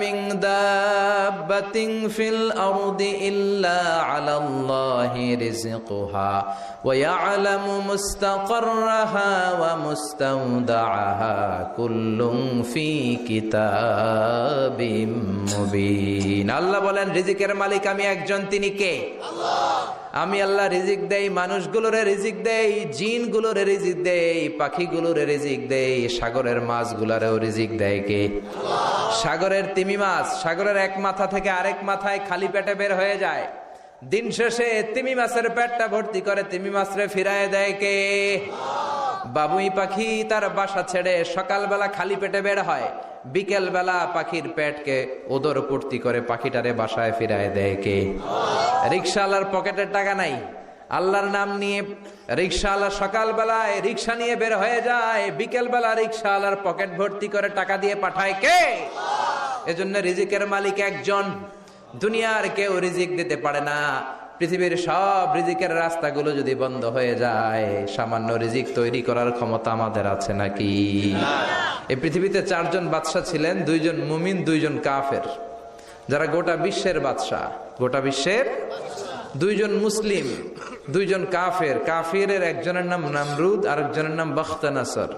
মিন দাব্বাতিন feel আরদি ইল্লা আলাল্লাহি রিযকুহা ওয়া ইয়ালামু মুস্তাকাররাহা ওয়া মুস্তাওদাআহা কুল্লুম ফি কিতাবিম মুবিন। আল্লাহ বলেন, রিজিকের মালিক আমি একজন, তিনি কে? আমি আল্লাহ রিজিক দেই, মানুষগুলোর রিজিক দেই, জিনগুলোরে রিজিক দেই, পাখিগুলোরে রিজিক দেই, সাগরের মাছগুলারেও রিজিক দেয় কে? আল্লাহ। সাগরের তিমি মাছ, সাগরের এক মাথা থেকে আরেক মাথায় খালি পেটে বের হয়ে যায়। দিন শেষে তিমি মাছের পেটটা ভর্তি করে, তিমি মাছরে ফিরায় দেয় কে? বাবুই পাখি তার বাসা ছেড়ে সকালবেলা খালি পেটে বের হয়। বিকেল বেলা পাখির পেটকে ওদর পূর্তি করে পাখিটারে বাসায় ফিরায় দেয় কে? রিক্সাওয়ালার পকেটের টাকা নাই। আল্লাহর নাম নিয়ে রিক্সাওয়ালা সকালবেলায় রিক্সা নিয়ে বের হয়ে যায় বিকেল বেলা রিক্সাওয়ালার পকেট ভর্তি করে টাকা দিয়ে পাঠায় কে? এজন্য রিজিকের মালিক একজন। দুনিয়ার কেউ রিজিক দিতে পারে না। পৃথিবীর সব রিজিকের রাস্তাগুলো যদি বন্ধ হয়ে যায়, সামান্য রিজিক তৈরি করার ক্ষমতা আমাদের আছে নাকি? এই পৃথিবীতে চারজন বাদশা ছিলেন, দুইজন মুমিন, দুইজন কাফের। যারা গোটা বিশ্বের বাদশা গোটা বিশ্বের দুইজন মুসলিম, দুইজন কাফের। কাফিরের একজনের নাম নামরুদ আর একজনের নাম বখতানাসর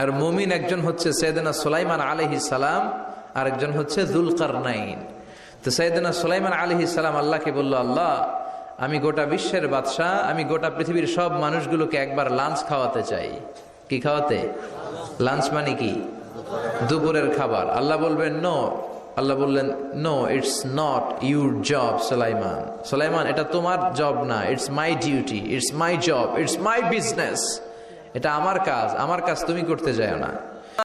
আর মুমিন একজন হচ্ছে সৈয়দনা সুলাইমান আলহি সালাম আর একজন হচ্ছে জুলকার নাইন তো সৈয়দনা সুলাইমান আলহি সালাম আল্লাহকে বলল, আল্লাহ, আমি গোটা বিশ্বের বাদশাহ, আমি গোটা পৃথিবীর সব মানুষগুলোকে একবার লাঞ্চ খাওয়াতে চাই। কি খাওয়াতে? লাঞ্চ মানে কি? দুপুরের খাবার। আল্লাহ বলবেন, নো আল্লাহ বললেন no it's not your job Sulaiman. Sulaiman, এটা তোমার জব না it's my duty it's my job it's my business এটা আমার কাজ আমার কাজ তুমি করতে যাও না।